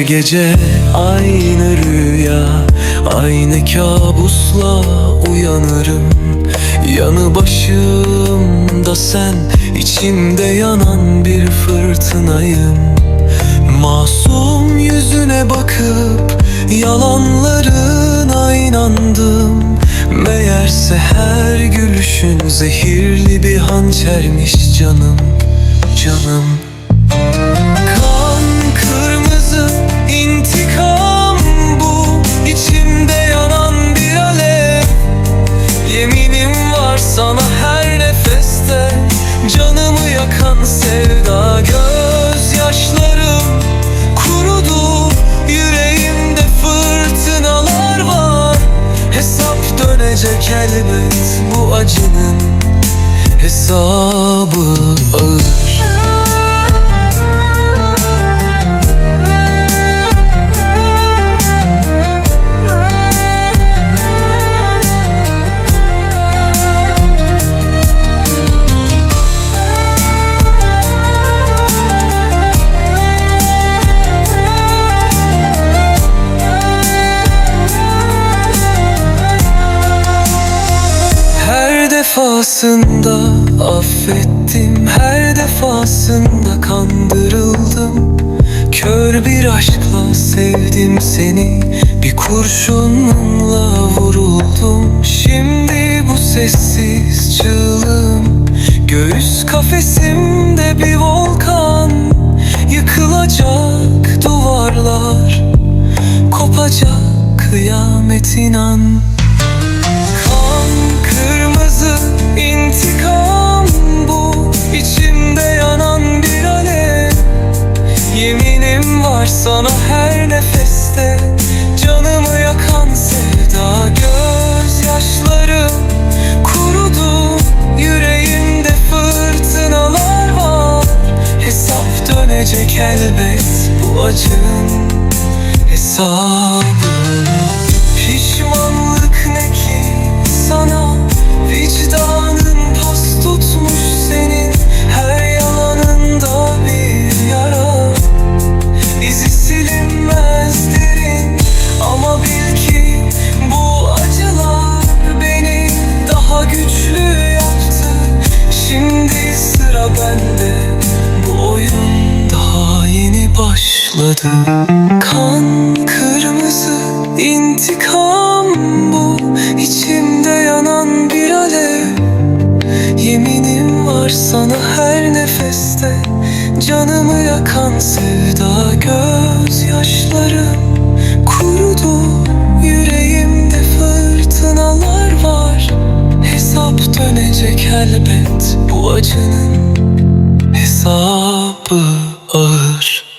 gece aynı rüya Aynı kabusla uyanırım. Yanı başımda sen içimde yanan bir fırtınayım. Masum yüzüne bakıp yalanlarına inandım. Meğerse her gülüşün zehirli bir hançermiş canım Canım intikam bu içimde yanan bir alev. Yeminim var sana her nefeste Canımı yakan sevda. Gözyaşlarım kurudu Yüreğimde fırtınalar var. Hesap dönecek elbet bu acının Hesabı. ağır defasında affettim. Her defasında kandırıldım. Kör bir aşkla sevdim seni. Bir kurşunla vuruldum. Şimdi bu sessiz çığlığım. Göğüs kafesimde bir volkan. Yıkılacak duvarlar. Kopacak kıyamet inan var sana her nefeste. Canımı yakan sevda Gözyaşlarım kurudu. Yüreğimde fırtınalar var. Hesap dönecek elbet bu acının hesabı. Pişmanlık başladı. Kan kırmızı intikam bu. İçimde yanan bir alev. Yeminim var sana her nefeste. Canımı yakan sevda Gözyaşlarım kurudu. Yüreğimde fırtınalar var. Hesap dönecek elbet bu acının Hesabı ağır